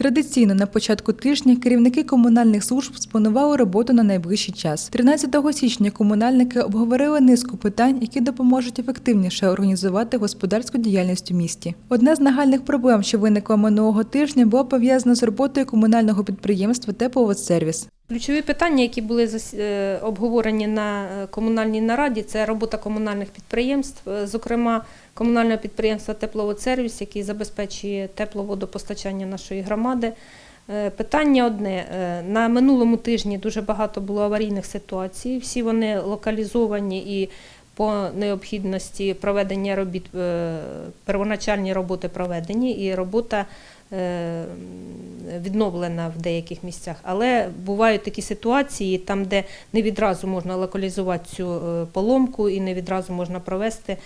Традиційно на початку тижня керівники комунальних служб спланували роботу на найближчий час. 13 січня комунальники обговорили низку питань, які допоможуть ефективніше організувати господарську діяльність у місті. Одна з нагальних проблем, що виникла минулого тижня, була пов'язана з роботою комунального підприємства Тепловодсервіс. Ключові питання, які були е, обговорені на е, комунальній нараді, це робота комунальних підприємств, е, зокрема комунального підприємства Тепловодсервіс, який забезпечує тепловодопостачання нашої громади. Е, Питання одне. Е, На минулому тижні дуже багато було аварійних ситуацій. Всі вони локалізовані і по необхідності проведення робіт, е, первоначальні роботи проведені, і робота відновлена в деяких місцях. Але бувають такі ситуації, там, де не відразу можна локалізувати цю поломку і не відразу можна провести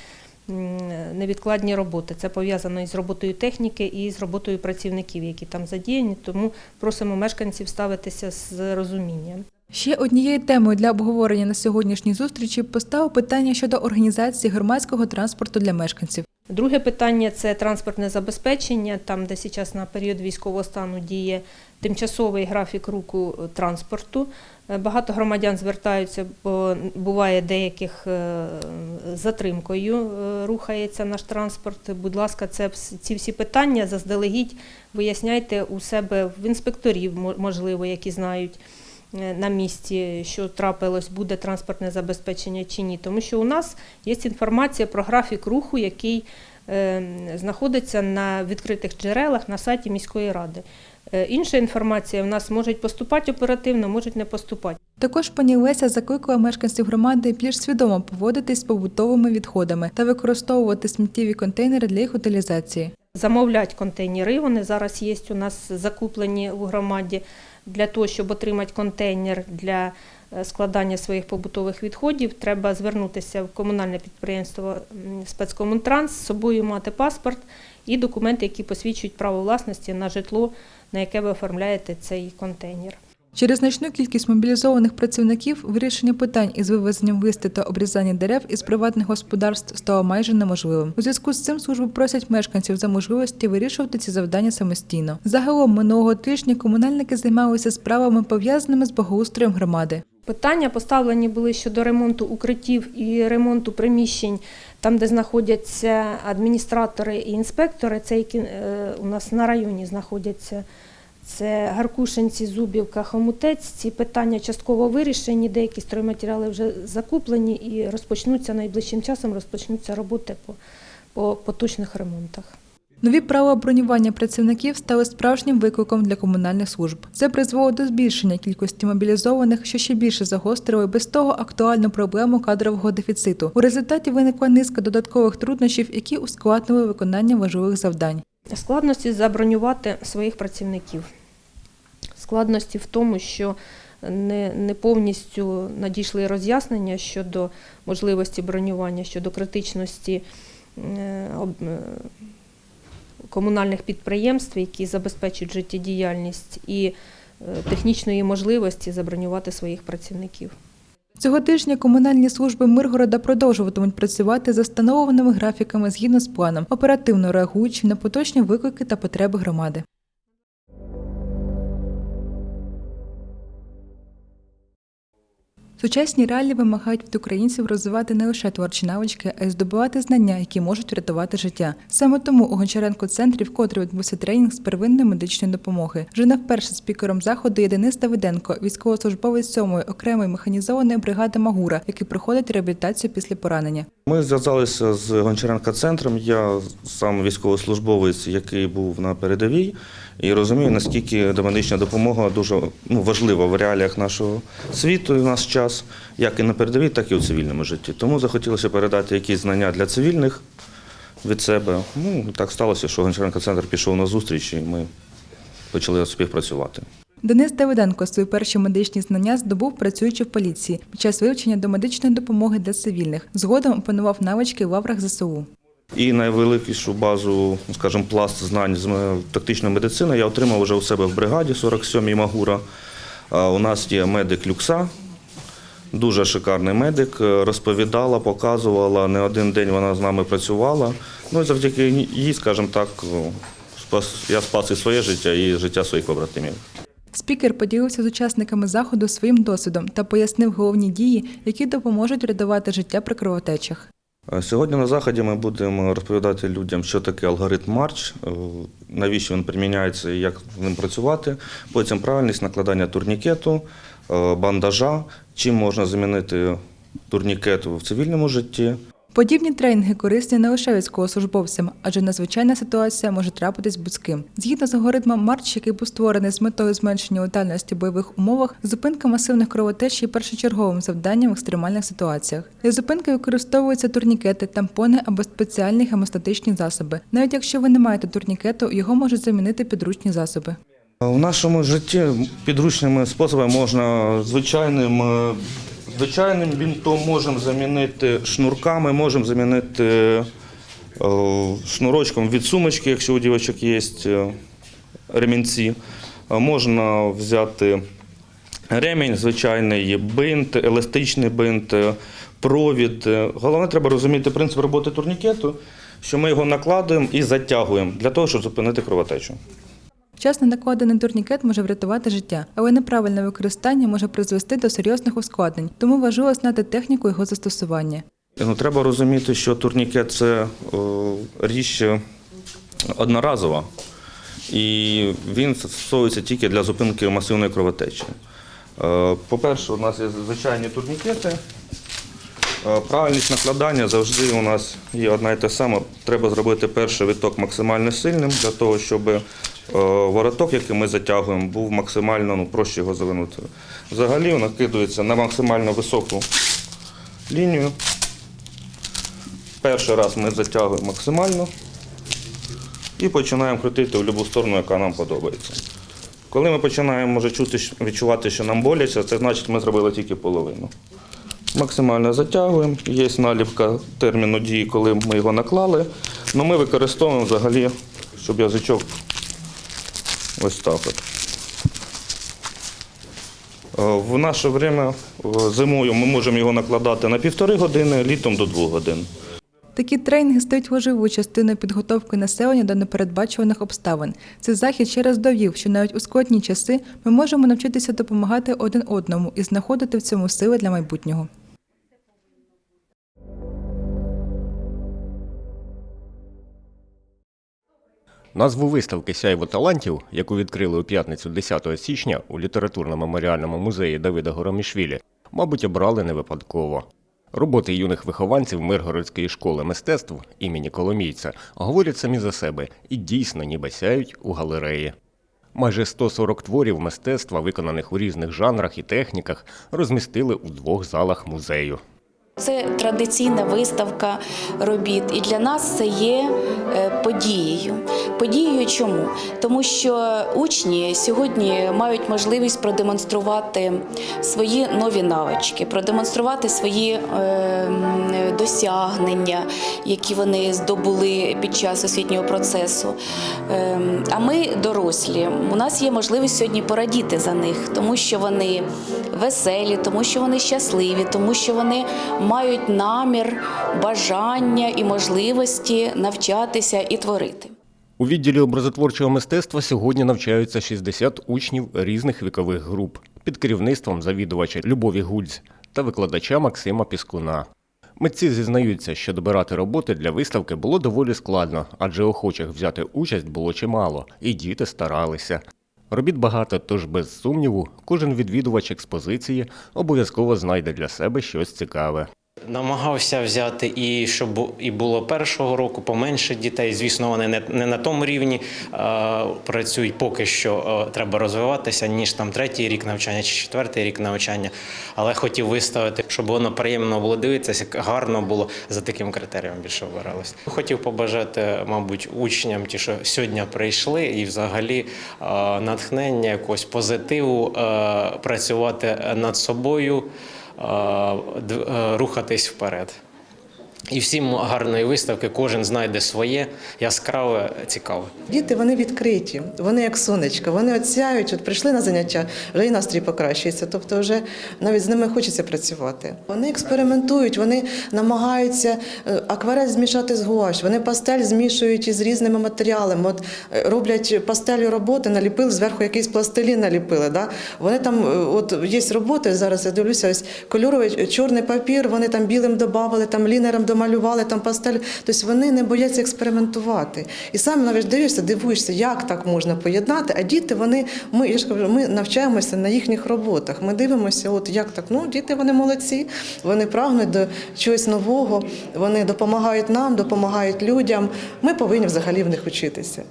невідкладні роботи. Це пов'язано із роботою техніки і з роботою працівників, які там задіяні. Тому просимо мешканців ставитися з розумінням. Ще однією темою для обговорення на сьогоднішній зустрічі постало питання щодо організації громадського транспорту для мешканців. Друге питання це транспортне забезпечення, там, де зараз на період військового стану діє тимчасовий графік руху е, транспорту. Е, Багато громадян звертаються, бо буває деяких е, затримкою е, рухається наш транспорт. Будь ласка, це ці всі питання заздалегідь виясняйте у себе в інспекторів, можливо, які знають на місці, що трапилось, буде транспортне забезпечення чи ні. Тому що у нас є інформація про графік руху, який е, знаходиться на відкритих джерелах на сайті міської ради. Е, Інша інформація в нас може поступати оперативно, може не поступати. Також пані Леся закликала мешканців громади більш свідомо поводитись з побутовими відходами та використовувати сміттєві контейнери для їх утилізації. Замовлять контейнери. Вони зараз є у нас закуплені у громаді для того, щоб отримати контейнер для е, складання своїх побутових відходів. Треба звернутися в комунальне підприємство спецкомунтранс, з собою мати паспорт і документи, які посвідчують право власності на житло, на яке ви оформляєте цей контейнер. Через значну кількість мобілізованих працівників вирішення питань із вивезенням листи та обрізання дерев із приватних господарств стало майже неможливим. У зв'язку з цим служби просять мешканців за можливості вирішувати ці завдання самостійно. Загалом минулого тижня комунальники займалися справами пов'язаними з благоустроєм громади. Питання поставлені були щодо ремонту укриттів і ремонту приміщень, там, де знаходяться адміністратори і інспектори. Це які е, у нас на районі знаходяться. Це Гаркушинці, Зубівка, Хомутець. Ці питання частково вирішені, деякі стройматеріали вже закуплені і розпочнуться найближчим часом розпочнуться роботи по, по поточних ремонтах. Нові правила бронювання працівників стали справжнім викликом для комунальних служб. Це призвело до збільшення кількості мобілізованих, що ще більше загострило і без того актуальну проблему кадрового дефіциту. У результаті виникла низка додаткових труднощів, які ускладнили виконання важливих завдань. Складності забронювати своїх працівників. Складності в тому, що не, не повністю надійшли роз'яснення щодо можливості бронювання, щодо критичності е, е, комунальних підприємств, які забезпечують життєдіяльність, і е, технічної можливості забронювати своїх працівників. Цього тижня комунальні служби Миргорода продовжуватимуть працювати за встановленими графіками згідно з планом, оперативно реагуючи на поточні виклики та потреби громади. Сучасні реалії вимагають від українців розвивати не лише творчі навички, а й здобувати знання, які можуть врятувати життя. Саме тому у Гончаренко центрі вкотре відбувся тренінг з первинної медичної допомоги. Вже не вперше спікером заходу є Денис Давиденко, військовослужбовець 7-ї окремої механізованої бригади Магура, який проходить реабілітацію після поранення. Ми зв'язалися з Гончаренка центром. Я сам військовослужбовець, який був на передовій, і розумію, наскільки домедична допомога дуже ну, важлива в реаліях нашого світу і в наш час, як і на передовій, так і у цивільному житті. Тому захотілося передати якісь знання для цивільних від себе. Ну, так сталося, що Гончаренко центр пішов на зустріч, і ми почали співпрацювати. Денис Давиденко свої перші медичні знання здобув працюючи в поліції під час вивчення до медичної допомоги для цивільних. Згодом опанував навички в лаврах ЗСУ. І найвеликішу базу, скажімо, пласт знань з тактичної медицини я отримав вже у себе в бригаді 47-й Магура. У нас є медик Люкса, дуже шикарний медик. е, Розповідала, показувала. Не один день вона з нами працювала. Ну і завдяки їй, скажімо так, я спас і своє життя, і життя своїх побратимів. Спікер поділився з учасниками заходу своїм досвідом та пояснив головні дії, які допоможуть рятувати життя при кровотечах. Е, Сьогодні на заході ми будемо розповідати людям, що таке алгоритм Марч, е, навіщо він приміняється і як з ним працювати. Потім правильність накладання турнікету, е, бандажа, чим можна замінити турнікет в цивільному житті. Подібні тренінги корисні не лише військовослужбовцям, адже надзвичайна ситуація може трапитись будь-ким. Згідно з алгоритмом Марч, який був створений з метою зменшення летальності в бойових умовах, зупинка масивних кровотеч є першочерговим завданням в екстремальних ситуаціях. Для зупинки використовуються турнікети, тампони або спеціальні гемостатичні засоби. Навіть якщо ви не маєте турнікету, його можуть замінити підручні засоби. У нашому житті підручними способами можна звичайним, е, звичайним бінтом можемо замінити шнурками, можемо замінити е, шнурочком від сумочки, якщо у дівчаток є е, ремінці. Е, Можна взяти ремінь, звичайний бинт, еластичний бинт, провід. Головне, треба розуміти принцип роботи турнікету, що ми його накладуємо і затягуємо для того, щоб зупинити кровотечу. Вчасно накладений турнікет може врятувати життя, але неправильне використання може призвести до серйозних ускладнень, тому важливо знати техніку його застосування. Ну, треба розуміти, що турнікет це о, річ е, одноразова, і він застосовується тільки для зупинки масивної кровотечі. Е, По-перше, у нас є звичайні турнікети. Е, Правильність накладання завжди у нас є одна і те сама. Треба зробити перший виток максимально сильним для того, щоб е, вороток, який ми затягуємо, був максимально ну, проще його завинути. Взагалі він накидується на максимально високу лінію. Перший раз ми затягуємо максимально і починаємо крутити в будь-яку сторону, яка нам подобається. Коли ми починаємо може, чути, відчувати, що нам боляче, це значить, ми зробили тільки половину. Максимально затягуємо. Є наліпка терміну дії, коли ми його наклали. але ми використовуємо взагалі, щоб язичок ось так. От. Е, В наше время е, зимою ми можемо його накладати на півтори години, літом до двох годин. Такі тренінги стають важливою частиною підготовки населення до непередбачуваних обставин. Цей захід ще раз довів, що навіть у складні часи ми можемо навчитися допомагати один одному і знаходити в цьому сили для майбутнього. Назву виставки Сяйво талантів, яку відкрили у п'ятницю 10 січня у літературно-меморіальному музеї Давида Горомішвілі, мабуть, обрали не випадково. Роботи юних вихованців Миргородської школи мистецтв імені Коломійця говорять самі за себе і дійсно ніби сяють у галереї. Майже 140 творів мистецтва, виконаних у різних жанрах і техніках, розмістили у двох залах музею. Це традиційна виставка робіт, і для нас це є е, подією. Подією чому? Тому що учні сьогодні мають можливість продемонструвати свої нові навички, продемонструвати свої е, досягнення, які вони здобули під час освітнього процесу. Е, А ми, дорослі, у нас є можливість сьогодні порадіти за них, тому що вони веселі, тому що вони щасливі, тому що вони мають намір, бажання і можливості навчатися і творити. У відділі образотворчого мистецтва сьогодні навчаються 60 учнів різних вікових груп під керівництвом завідувача Любові Гульць та викладача Максима Піскуна. Митці зізнаються, що добирати роботи для виставки було доволі складно, адже охочих взяти участь було чимало, і діти старалися. Робіт багато, тож без сумніву, кожен відвідувач експозиції обов'язково знайде для себе щось цікаве. Намагався взяти і щоб і було першого року поменше дітей. Звісно, вони не, не на тому рівні е, працюють поки що. Е, треба розвиватися, ніж там третій рік навчання чи четвертий рік навчання. Але хотів виставити, щоб воно приємно було дивитися, гарно було за таким критерієм більше обиралось. Хотів побажати, мабуть, учням, ті, що сьогодні прийшли, і взагалі е, натхнення, якогось позитиву, е, працювати над собою. Е, рухатись вперед. І всім гарної виставки, кожен знайде своє яскраве, цікаве. Діти вони відкриті, вони як сонечко, вони от сяють, от прийшли на заняття, вже і настрій покращується. Тобто, вже навіть з ними хочеться працювати. Вони експериментують, вони намагаються е, акварель змішати з гуаш, вони пастель змішують із різними матеріалами. От е, роблять пастелю роботи, наліпили зверху якийсь пластилін наліпили. Да? Вони там, е, от є роботи зараз. Я дивлюся, ось кольоровий чорний папір. Вони там білим додавали, там лінером домалювали, там пастель. Тобто вони не бояться експериментувати. І сам навіть дивишся, дивуєшся, як так можна поєднати. А діти, вони ми я ж кажу, ми навчаємося на їхніх роботах. Ми дивимося, от як так. Ну, діти вони молодці, вони прагнуть до чогось нового, вони допомагають нам, допомагають людям. Ми повинні взагалі в них вчитися.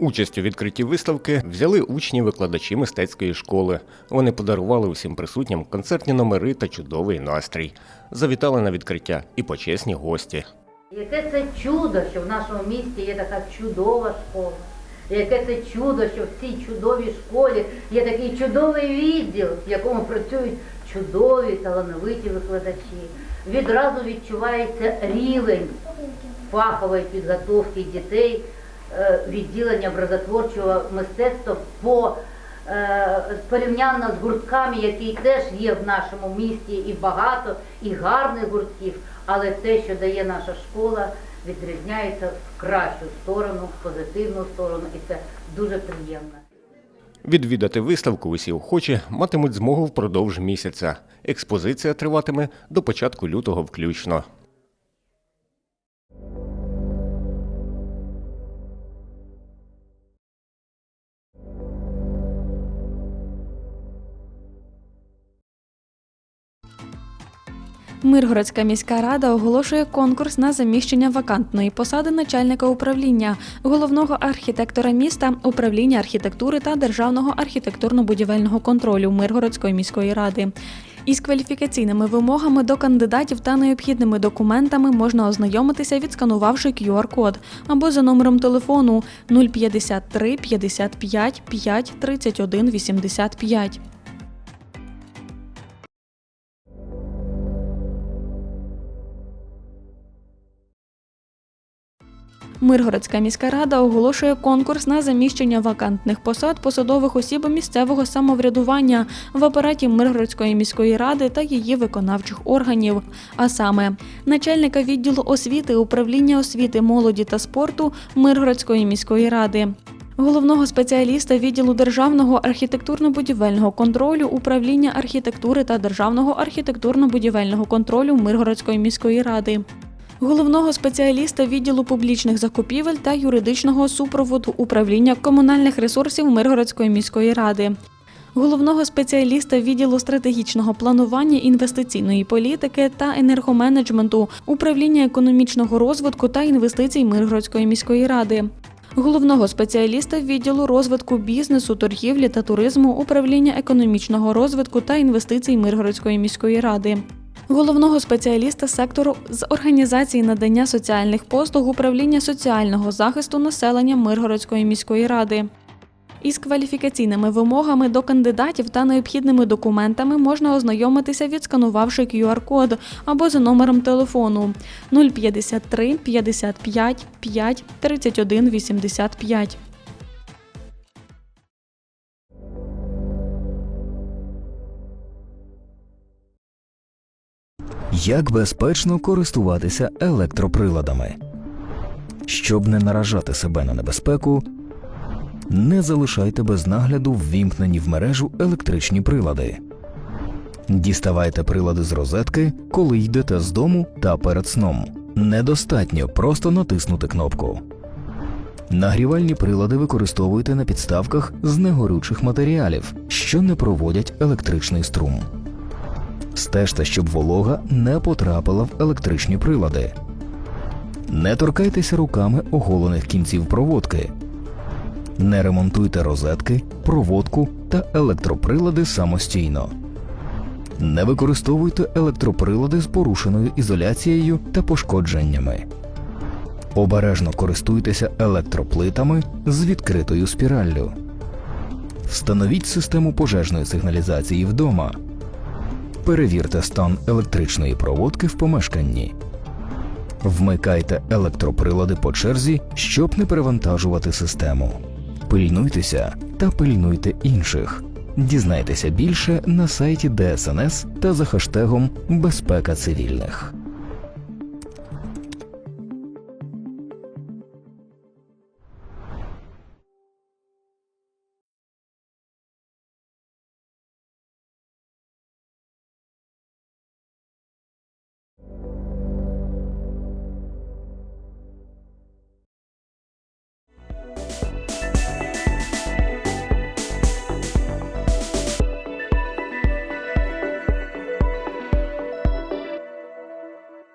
Участь у відкритті виставки взяли учні викладачі мистецької школи. Вони подарували усім присутнім концертні номери та чудовий настрій. Завітали на відкриття і почесні гості. Яке це чудо, що в нашому місті є така чудова школа. Яке це чудо, що в цій чудовій школі є такий чудовий відділ, в якому працюють чудові талановиті викладачі. Відразу відчувається рівень фахової підготовки дітей, відділення образотворчого мистецтва по е, порівняно з гуртками, які теж є в нашому місті, і багато, і гарних гуртків, але те, що дає наша школа, відрізняється в кращу сторону, в позитивну сторону, і це дуже приємно. Відвідати виставку усі охочі матимуть змогу впродовж місяця. Експозиція триватиме до початку лютого включно. Миргородська міська рада оголошує конкурс на заміщення вакантної посади начальника управління, головного архітектора міста, управління архітектури та державного архітектурно-будівельного контролю Миргородської міської ради. Із кваліфікаційними вимогами до кандидатів та необхідними документами можна ознайомитися, відсканувавши QR-код або за номером телефону 053 55 5 31 85. Миргородська міська рада оголошує конкурс на заміщення вакантних посад посадових осіб місцевого самоврядування в апараті Миргородської міської ради та її виконавчих органів, а саме начальника відділу освіти управління освіти, молоді та спорту Миргородської міської ради. Головного спеціаліста відділу державного архітектурно-будівельного контролю управління архітектури та державного архітектурно-будівельного контролю Миргородської міської ради, головного спеціаліста відділу публічних закупівель та юридичного супроводу управління комунальних ресурсів Миргородської міської ради. Головного спеціаліста відділу стратегічного планування інвестиційної політики та енергоменеджменту управління економічного розвитку та інвестицій Миргородської міської ради, головного спеціаліста відділу розвитку бізнесу, торгівлі та туризму управління економічного розвитку та інвестицій Миргородської міської ради головного спеціаліста сектору з організації надання соціальних послуг управління соціального захисту населення Миргородської міської ради. Із кваліфікаційними вимогами до кандидатів та необхідними документами можна ознайомитися, відсканувавши QR-код або за номером телефону 053 55 5 31 85. Як безпечно користуватися електроприладами? Щоб не наражати себе на небезпеку, не залишайте без нагляду ввімкнені в мережу електричні прилади. Діставайте прилади з розетки, коли йдете з дому та перед сном. Недостатньо просто натиснути кнопку. Нагрівальні прилади використовуйте на підставках з негорючих матеріалів, що не проводять електричний струм. Стежте, щоб волога не потрапила в електричні прилади. Не торкайтеся руками оголених кінців проводки. Не ремонтуйте розетки, проводку та електроприлади самостійно. Не використовуйте електроприлади з порушеною ізоляцією та пошкодженнями. Обережно користуйтеся електроплитами з відкритою спіраллю. Встановіть систему пожежної сигналізації вдома. Перевірте стан електричної проводки в помешканні. Вмикайте електроприлади по черзі, щоб не перевантажувати систему. Пильнуйтеся та пильнуйте інших. Дізнайтеся більше на сайті ДСНС та за хештегом Безпека цивільних.